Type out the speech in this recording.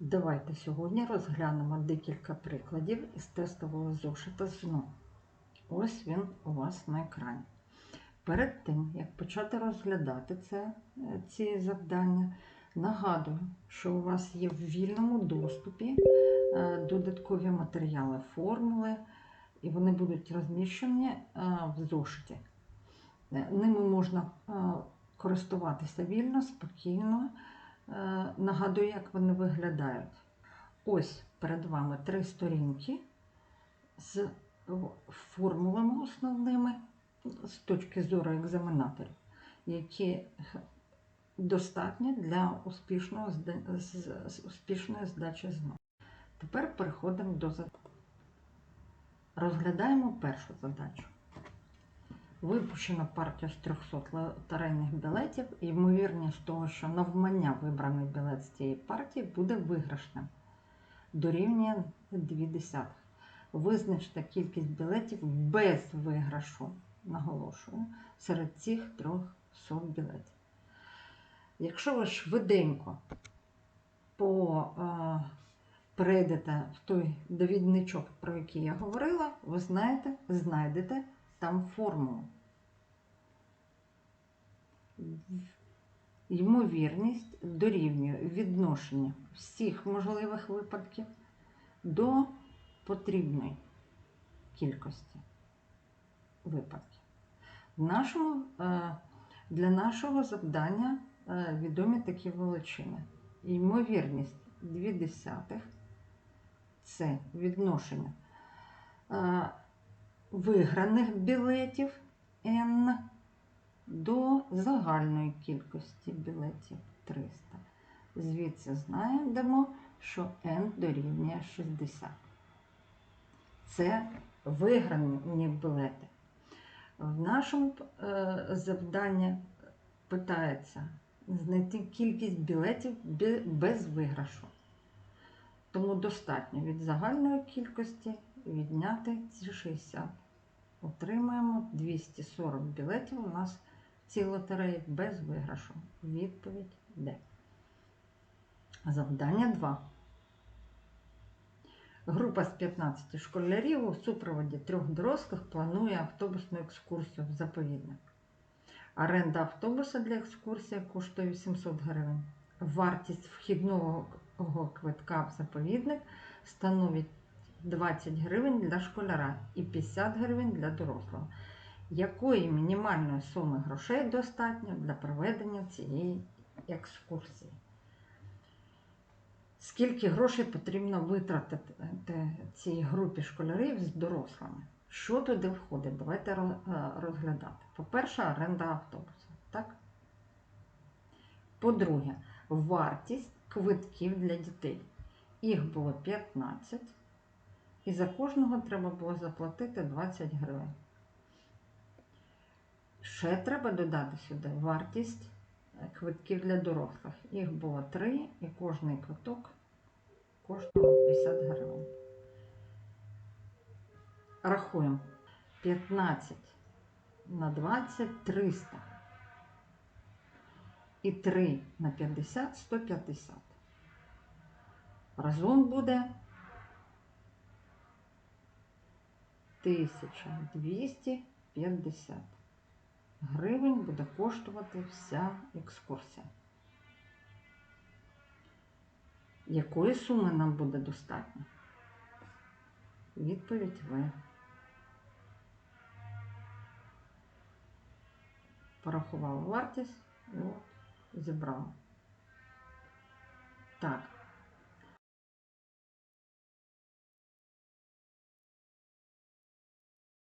Давайте сьогодні розглянемо декілька прикладів із тестового зошита ЗНО. Ось він у вас на екрані. Перед тим, як почати розглядати це, е, ці завдання, нагадую, що у вас є в вільному доступі е, додаткові матеріали, формули, і вони будуть розміщені е, в зошиті. Ними можна користуватися вільно, спокійно. Е, Нагадую, як вони виглядають. Ось перед вами три сторінки з формулами основними з точки зору екзаменаторів, які достатні для успішного, успішної здачі ЗНО. Тепер переходимо до задачі. Розглядаємо першу задачу. Випущено партію з 300 лотерейних білетів, і ймовірність того, що навмання вибраний білет з цієї партії буде виграшним. Дорівнює 2. Визначте кількість білетів без виграшу, наголошую, серед цих 300 білетів. Якщо ви швиденько по, е, перейдете в той довідничок, про який я говорила, ви знаєте, знайдете там формулу. Ймовірність дорівнює відношення всіх можливих випадків до потрібної кількості випадків. Нашому, е, для нашого завдання е, відомі такі величини. Ймовірність 2 десятих це відношення е, виграних білетів N до загальної кількості білетів 300. Звідси знаємо, що N дорівнює 60. Це виграні білети. В нашому е, завданні питається знайти кількість білетів без виграшу. Тому достатньо від загальної кількості відняти ці 60. Отримаємо 240 білетів у нас в цій лотереї без виграшу. Відповідь Д. Завдання 2. Група з 15 школярів у супроводі трьох дорослих планує автобусну екскурсію в заповідник. Оренда автобуса для екскурсії коштує 800 гривень. Вартість вхідного квитка в заповідник становить 20 гривень для школяра і 50 гривень для дорослого. Якої мінімальної суми грошей достатньо для проведення цієї екскурсії? Скільки грошей потрібно витратити цій групі школярів з дорослими? Що туди входить? Давайте е, розглядати. По-перше, оренда автобуса. Так? По-друге, вартість квитків для дітей. Їх було 15, і за кожного треба було заплатити 20 гривень. Ще треба додати сюди вартість е, квитків для дорослих. Їх було 3, і кожний квиток коштував 50 гривень. Рахуємо. 15 на 20 300. І 3 на 50 150. Разом буде 1250 гривень буде коштувати вся екскурсія. Якої суми нам буде достатньо? Відповідь В. Порахувала вартість і зібрала. Так,